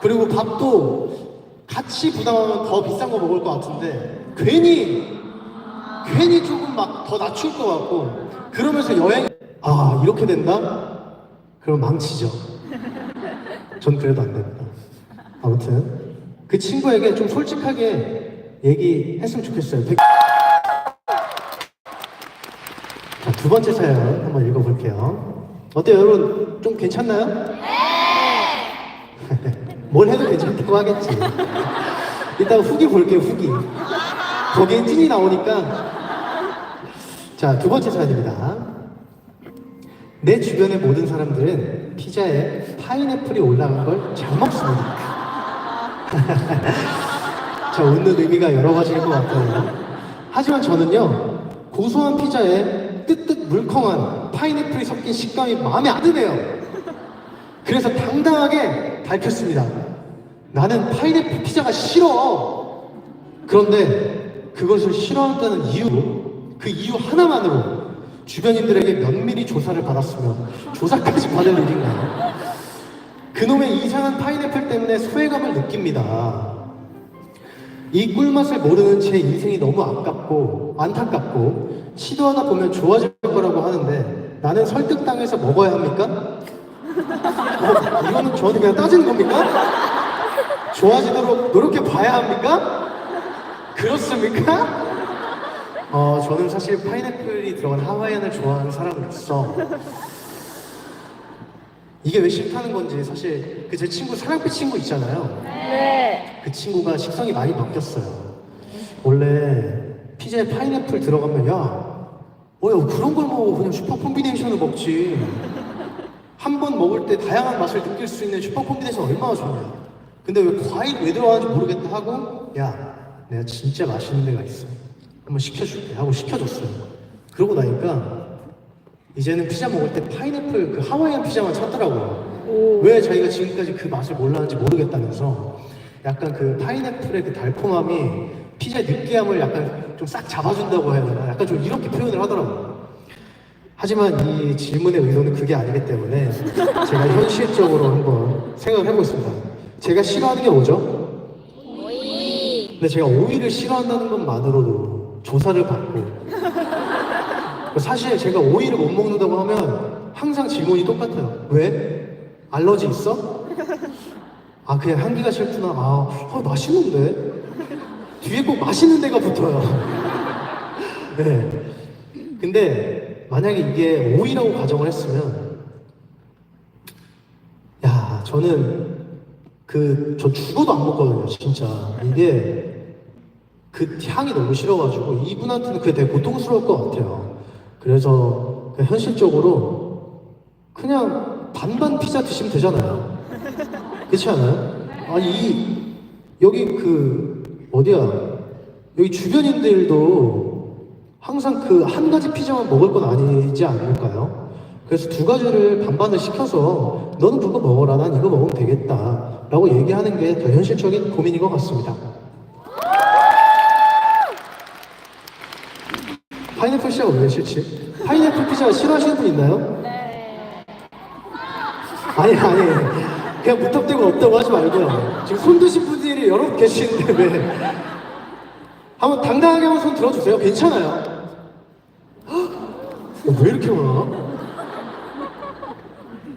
그리고 밥도 같이 부담하면 더 비싼 거 먹을 것 같은데 괜히 괜히 조금 막 더 낮출 것 같고 그러면서 여행 아 이렇게 된다? 그럼 망치죠. 전 그래도 안 됩니다. 아무튼 그 친구에게 좀 솔직하게 얘기했으면 좋겠어요. 백- 자, 두 번째 사연 한번 읽어볼게요. 어때요, 여러분? 좀 괜찮나요? 네! 뭘 해도 괜찮다고 하겠지. 이따가 후기 볼게요, 후기. 거기에 찐이 나오니까. 자, 두 번째 사연입니다. 내 주변의 모든 사람들은 피자에 파인애플이 올라간 걸 잘 먹습니다. 자, 웃는 의미가 여러 가지일 것 같아요. 하지만 저는요, 고소한 피자에 뜨뜻 물컹한 파인애플이 섞인 식감이 마음에 안 드네요. 그래서 당당하게 밝혔습니다. 나는 파인애플 피자가 싫어. 그런데 그것을 싫어한다는 이유로, 그 이유 하나만으로 주변인들에게 면밀히 조사를 받았으며 조사까지 받을 일인가요? 그놈의 이상한 파인애플 때문에 소외감을 느낍니다. 이 꿀맛을 모르는 제 인생이 너무 아깝고 안타깝고 시도하다 보면 좋아질 거라고 하는데 나는 설득당해서 먹어야 합니까? 어, 이거는 저한테 그냥 따지는 겁니까? 좋아지도록 노력해 봐야 합니까? 그렇습니까? 어, 저는 사실 파인애플이 들어간 하와이안을 좋아하는 사람으로서 이게 왜 싫다는 건지 사실 그 제 친구 사랑빛 친구 있잖아요. 네. 그 친구가 식성이 많이 바뀌었어요. 원래 피자에 파인애플 들어가면 야, 어, 야 그런 걸 먹어 그냥 슈퍼 콤비네이션을 먹지. 한 번 먹을 때 다양한 맛을 느낄 수 있는 슈퍼 콤비네이션 얼마나 좋냐. 근데 왜 과일 왜 들어가는지 모르겠다 하고 야, 내가 진짜 맛있는 데가 있어. 한번 시켜줄게 하고 시켜줬어요. 그러고 나니까 이제는 피자 먹을 때 파인애플 그 하와이안 피자만 찾더라고요. 오. 왜 자기가 지금까지 그 맛을 몰랐는지 모르겠다면서 약간 그 파인애플의 그 달콤함이 피자의 느끼함을 약간 좀 싹 잡아준다고 해야 되나? 약간 좀 이렇게 표현을 하더라고요. 하지만 이 질문의 의도는 그게 아니기 때문에 제가 현실적으로 한번 생각을 해보겠습니다. 제가 싫어하는 게 뭐죠? 오이. 근데 제가 오이를 싫어한다는 것만으로도 조사를 받고 사실 제가 오이를 못 먹는다고 하면 항상 질문이 똑같아요. 왜? 알러지 있어? 아 그냥 향기가 싫구나. 아 어, 맛있는데? 뒤에 꼭 맛있는 데가 붙어요. 네. 근데 만약에 이게 오이라고 가정을 했으면 야 저는 그 저 죽어도 안 먹거든요 진짜 이게 그 향이 너무 싫어가지고 이분한테는 그게 되게 고통스러울 것 같아요. 그래서 그냥 현실적으로 그냥 반반 피자 드시면 되잖아요. 그렇지 않아요? 아니 이 여기 그 어디야? 여기 주변인들도 항상 그 한 가지 피자만 먹을 건 아니지 않을까요? 그래서 두 가지를 반반을 시켜서 너는 그거 먹어라, 난 이거 먹으면 되겠다 라고 얘기하는 게 더 현실적인 고민인 것 같습니다. 파인애플 피자가 왜 싫지? 파인애플 피자 싫어하시는 분 있나요? 네. 아니 아니 그냥 무턱대고 없다고 하지 말고요 지금 손 드신 분들이 여러 계시는데 왜 한번 당당하게 한번 손 들어주세요 괜찮아요 헉, 어, 왜 이렇게 많아?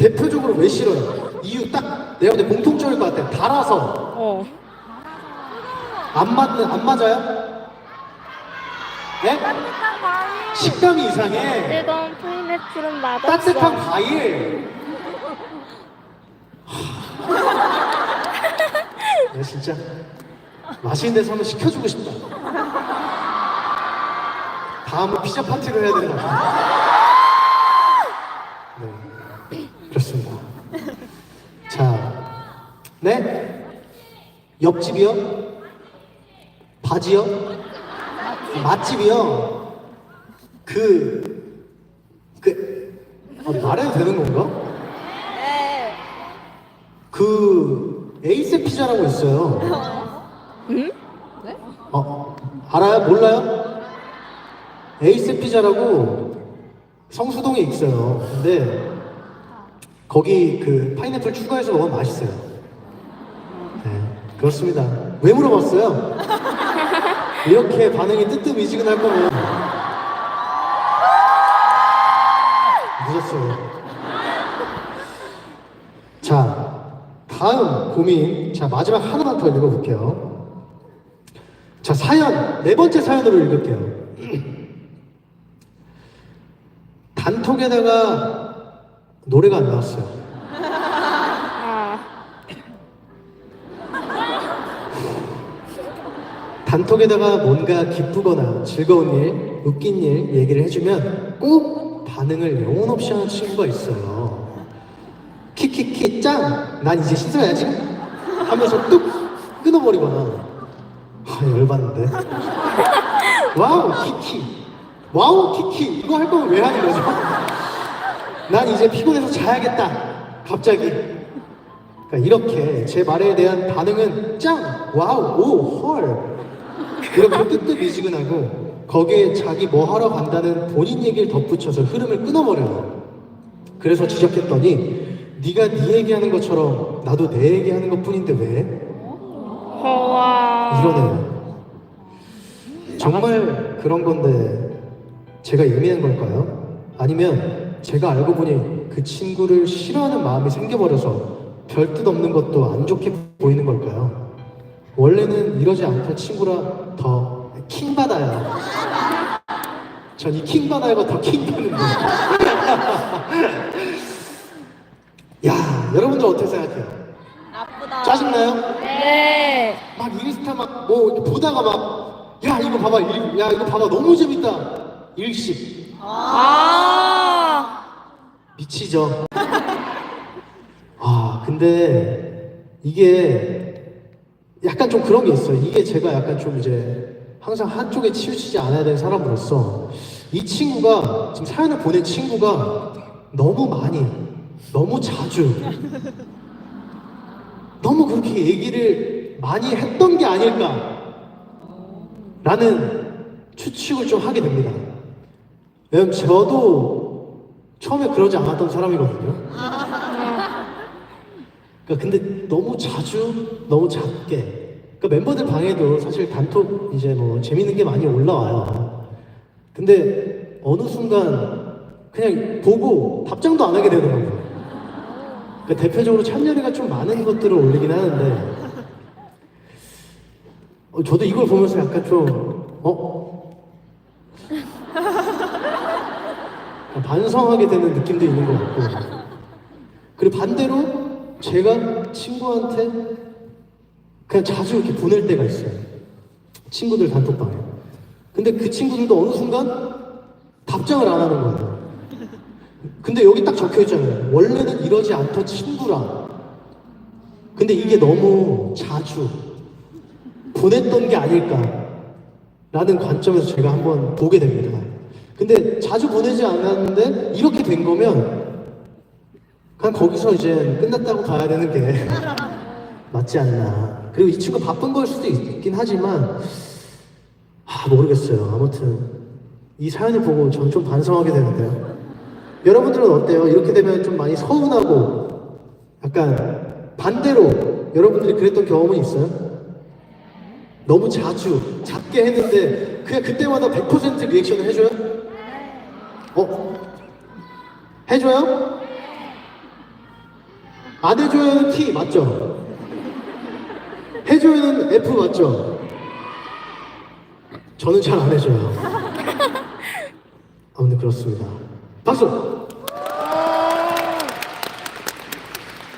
대표적으로 왜 싫어요? 이유 딱 내가 볼때 공통점일 것 같아 달아서 어. 안 맞는 안 맞아요? 예? 식감이 이상해 뜨거운 파인애플은 맛없어. 따뜻한 과일. 나 진짜 맛있는 데서 한번 시켜주고 싶다. 다음은 피자 파티를 해야 된다. 네? 옆집이요? 바지요? 맛집이요? 그, 그, 아, 말해도 되는 건가? 네. 그, 에이스 피자라고 있어요. 응? 어, 알아요? 몰라요? 에이스 피자라고 성수동에 있어요. 근데, 거기 그 파인애플 추가해서 먹으면 맛있어요. 그렇습니다. 왜 물어봤어요? 이렇게 반응이 뜨뜻미지근할 거면 늦었어요. 자, 다음 고민. 자, 마지막 하나만 더 읽어볼게요. 자, 사연. 네 번째 사연으로 읽을게요. 단톡에다가 노래가 안 나왔어요. 단톡에다가 뭔가 기쁘거나 즐거운 일, 웃긴 일 얘기를 해주면 꼭 반응을 영혼 없이 하는 친구가 있어요. 키키키 짱! 난 이제 씻어야지! 하면서 뚝 끊어버리거나 아 열받는데 와우 키키 와우 키키 이거 할 거면 왜 하는 거죠? 난 이제 피곤해서 자야겠다 갑자기 그러니까 이렇게 제 말에 대한 반응은 짱! 와우! 오! 헐! 이렇게 뜨뜻미지근하고 거기에 자기 뭐 하러 간다는 본인 얘기를 덧붙여서 흐름을 끊어버려요. 그래서 지적했더니 네가 네 얘기하는 것처럼 나도 내 얘기하는 것뿐인데 왜? 이러네요. 정말 그런 건데 제가 예민한 걸까요? 아니면 제가 알고 보니 그 친구를 싫어하는 마음이 생겨버려서 별뜻 없는 것도 안 좋게 보이는 걸까요? 원래는 이러지 않던 친구라 더 킹받아요. 전 이 킹받아요가 더 킹받는데. 야, 여러분들 어떻게 생각해요? 나쁘다. 짜증나요? 네. 막 인스타 막 뭐 보다가 막 야 이거 봐봐 일, 야 이거 봐봐 너무 재밌다 일십 아. 미치죠 아 근데 이게 약간 좀 그런 게 있어요 이게 제가 약간 좀 이제 항상 한쪽에 치우치지 않아야 되는 사람으로서 이 친구가 지금 사연을 보낸 친구가 너무 많이 너무 자주 너무 그렇게 얘기를 많이 했던 게 아닐까 라는 추측을 좀 하게 됩니다. 왜냐면 저도 처음에 그러지 않았던 사람이거든요. 그러니까 근데 너무 자주, 너무 작게. 그러니까 멤버들 방에도 사실 단톡 이제 뭐 재밌는 게 많이 올라와요. 근데 어느 순간 그냥 보고 답장도 안 하게 되더라고요. 그러니까 대표적으로 찬열이가 좀 많은 것들을 올리긴 하는데 어, 저도 이걸 보면서 약간 좀 어? 반성하게 되는 느낌도 있는 것 같고 그리고 반대로 제가 친구한테 그냥 자주 이렇게 보낼 때가 있어요 친구들 단톡방에 근데 그 친구들도 어느 순간 답장을 안 하는 거예요 근데 여기 딱 적혀 있잖아요. 원래는 이러지 않던 친구라. 근데 이게 너무 자주 보냈던 게 아닐까. 라는 관점에서 제가 한번 보게 됩니다. 근데 자주 보내지 않았는데 이렇게 된 거면 그냥 거기서 이제 끝났다고 봐야 되는 게 맞지 않나. 그리고 이 친구 바쁜 걸 수도 있긴 하지만 아 모르겠어요. 아무튼 이 사연을 보고 전 좀 반성하게 되는데요. 여러분들은 어때요? 이렇게 되면 좀 많이 서운하고 약간 반대로 여러분들이 그랬던 경험은 있어요? 너무 자주 작게 했는데 그냥 그때마다 100% 리액션을 해줘요? 어? 해줘요? 안 해줘요는 T 맞죠? 해줘요는 F 맞죠? 저는 잘 안 해줘요. 아무튼 그렇습니다. 박수!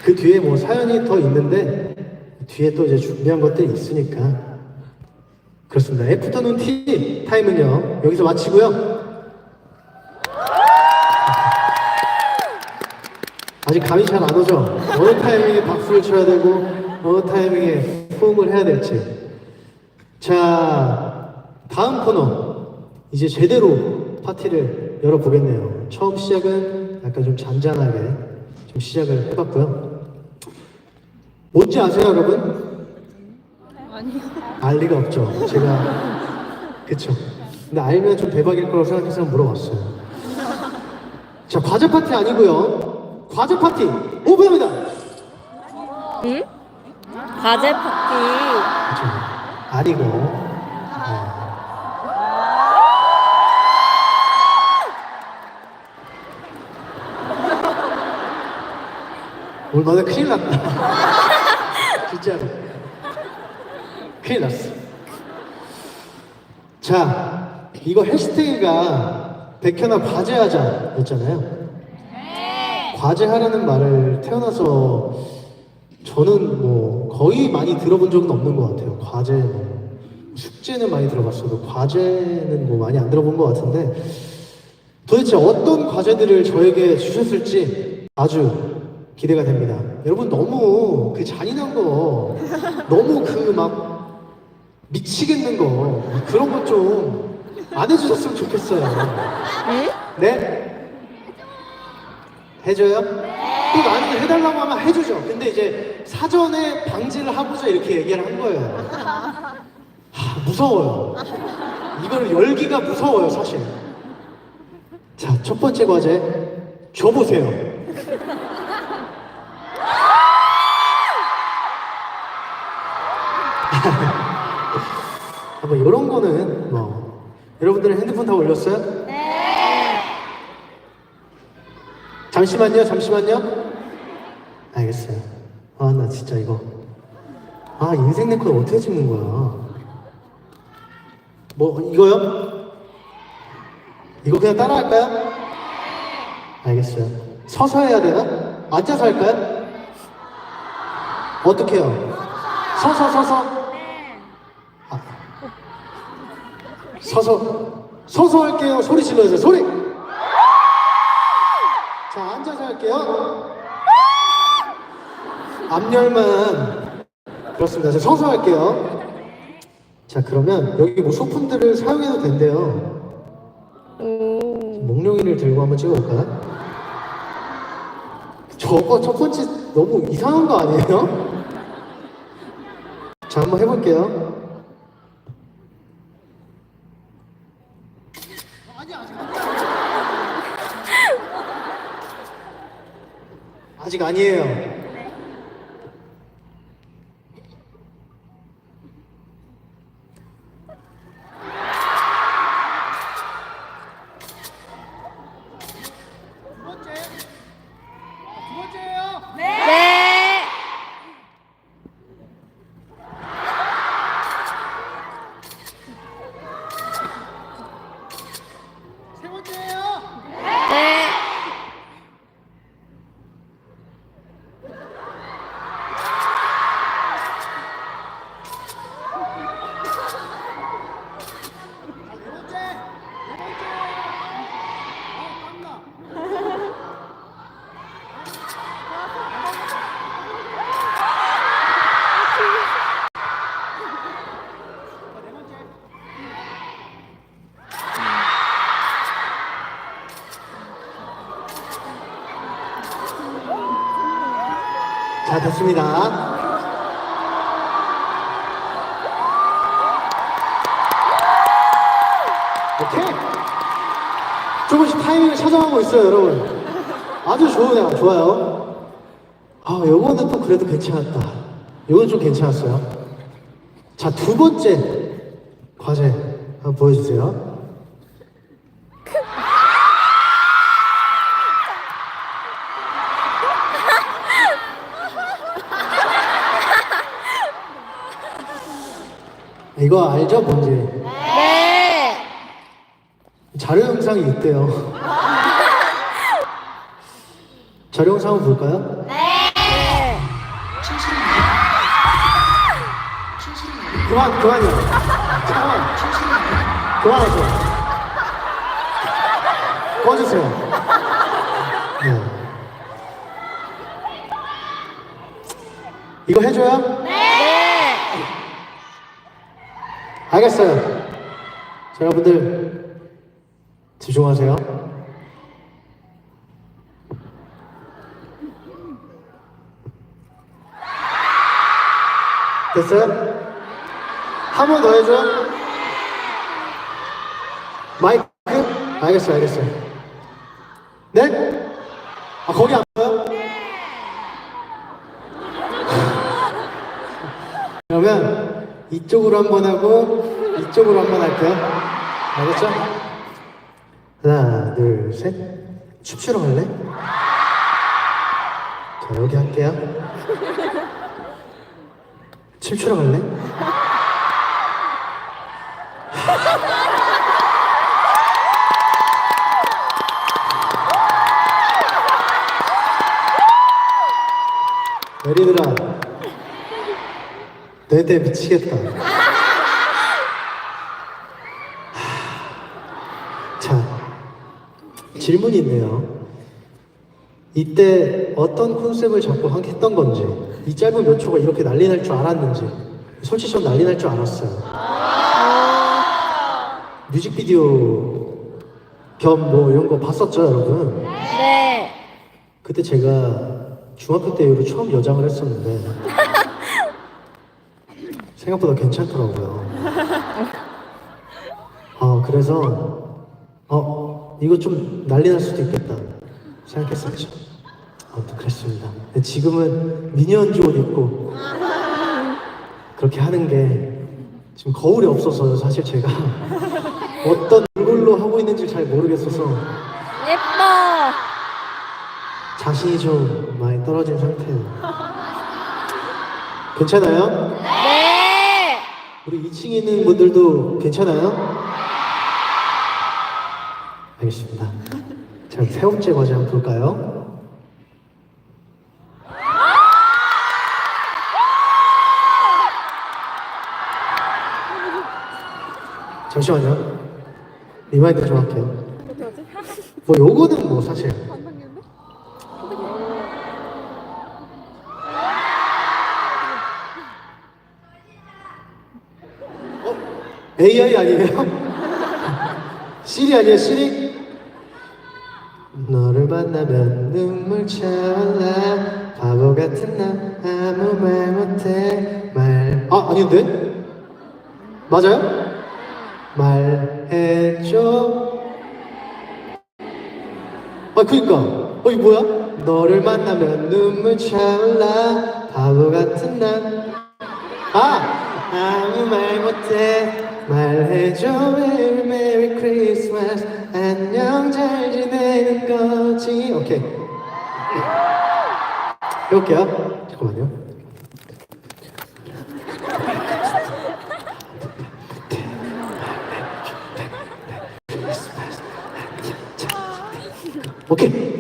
그 뒤에 뭐 사연이 더 있는데 뒤에 또 이제 준비한 것들이 있으니까 그렇습니다. 애프터눈 티 타임은요 여기서 마치고요. 아직 감이 잘 안 오죠? 어느 타이밍에 박수를 쳐야 되고 어느 타이밍에 호응을 해야 될지. 자 다음 코너 이제 제대로 파티를 열어보겠네요. 처음 시작은 약간 좀 잔잔하게 좀 시작을 해봤고요. 뭔지 아세요, 여러분? 아니요. 알 리가 없죠. 제가 그쵸. 근데 알면 좀 대박일 거라고 생각해서 물어봤어요. 자, 과자 파티 아니고요. 과자 파티 오픈합니다. 응? 과제 파티. 아니고. 네. 오늘 너네 큰일 났다. 진짜로. 큰일 났어. 자, 이거 해시태그가 백현아 과제하자 였잖아요. 과제하라는 말을 태어나서 저는 뭐 거의 많이 들어본 적은 없는 것 같아요. 과제, 뭐 숙제는 많이 들어봤어도 과제는 뭐 많이 안 들어본 것 같은데 도대체 어떤 과제들을 저에게 주셨을지 아주 기대가 됩니다. 여러분 너무 그 잔인한 거, 너무 그 막 미치겠는 거 그런 거 좀 안 해주셨으면 좋겠어요. 네? 해줘요? 또 나는 해달라고 하면 해주죠. 근데 이제 사전에 방지를 하고자 이렇게 얘기를 한 거예요. 하, 무서워요. 이거를 열기가 무서워요, 사실. 자, 첫 번째 과제 줘보세요. 뭐 이런 거는 뭐 여러분들은 핸드폰 다 올렸어요? 잠시만요, 잠시만요. 알겠어요. 아, 나 진짜 이거. 아, 인생 네컷 어떻게 찍는 거야? 뭐, 이거요? 이거 그냥 따라 할까요? 알겠어요. 서서 해야 되나? 앉아서 할까요? 어떻게 해요? 서서, 서서? 아, 서서. 서서 할게요. 소리 질러주세요. 소리! 할게요. 앞열만 그렇습니다. 자, 서서 할게요. 자, 그러면 여기 뭐 소품들을 사용해도 된대요. 목룡이를 들고 한번 찍어볼까요? 저거 첫 번째 너무 이상한 거 아니에요? 자, 한번 해볼게요. 아직 아니에요. 네. 네. 자, 됐습니다. 오케이. 조금씩 타이밍을 찾아가고 있어요, 여러분. 아주 좋으네요. 좋아요. 아, 요거는 또 그래도 괜찮았다. 요건 좀 괜찮았어요. 자, 두 번째 과제 한번 보여주세요. 이거 알죠, 뭔지? 네. 자료 영상이 있대요. 자료 영상 한번 볼까요? 네. 그만, 그만요. 잠깐만. 그만하세요. 꺼주세요. 네. 이거 해줘요? 네. 알겠어요. 자, 여러분들 집중하세요. 됐어요? 한 번 더 해줘. 마이크? 알겠어요, 알겠어요. 네? 아, 거기 안 이쪽으로 한 번 하고 이쪽으로 한 번 할게요. 알겠죠? 하나, 둘, 셋. 춤추러 갈래? 자, 여기 할게요. 춤추러 갈래? 내대 미치겠다. 하, 자, 질문이 있네요. 이때 어떤 컨셉을 잡고 한- 했던 건지, 이 짧은 몇 초가 이렇게 난리 날 줄 알았는지, 솔직히 전 난리 날 줄 알았어요. 뮤직비디오 겸 뭐 이런 거 봤었죠, 여러분? 네. 그때 제가 중학교 때 이후로 처음 여장을 했었는데 생각보다 괜찮더라고요. 어 그래서 어 이거 좀 난리 날 수도 있겠다 생각했었죠. 아무튼 그랬습니다. 근데 지금은 미니언즈 옷 입고 그렇게 하는 게 지금 거울이 없어서 사실 제가 어떤 얼굴로 하고 있는지 잘 모르겠어서 예뻐. 자신이 좀 많이 떨어진 상태예요. 괜찮아요? 네. 우리 2층에 있는 분들도 괜찮아요? 알겠습니다. 자, 세 번째 과제 한번 볼까요? 잠시만요. 리마인드 좀 할게요. 뭐 요거는 뭐 사실 AI 아니에요? 시리 아니에요, 시리? 너를 만나면 눈물 차올라 바보 같은 나 아무 말 못해 말 아, 아닌데? 맞아요? 말해줘 아, 그니까 어, 이 뭐야? 너를 만나면 눈물 차올라 바보 같은 난 아! 아무 말 못해 말해줘 메리 메리 크리스마스 안녕 잘 지내는 거지. 오케이. 해볼게요? 잠깐만요. 오케이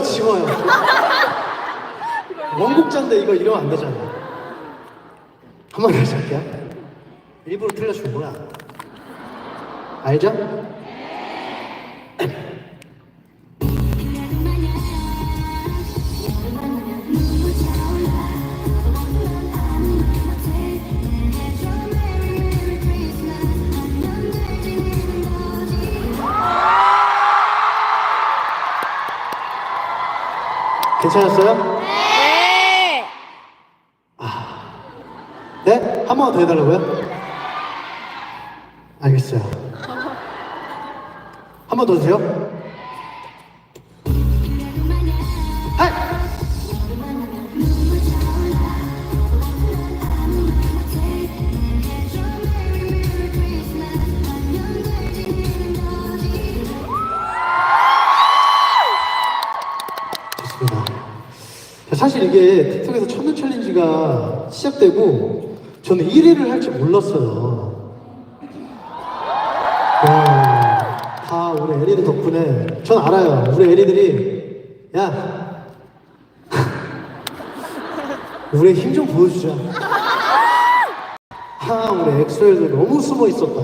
지워요, 지워요. 원곡자인데 이거 이러면 안 되잖아. 한 번 다시 할게요. 일부러 틀려준 거야. 알죠? 괜찮았어요? 네. 네? 한 번 더 해달라고요? 알겠어요. 한 번 더 주세요. 사실 이게 틱톡에서 천년 챌린지가 시작되고 저는 1위를 할 줄 몰랐어요. 와, 다 우리 애리들 덕분에 전 알아요. 우리 애리들이 야 우리 힘 좀 보여주자. 하 우리 엑소엘도 너무 숨어 있었다.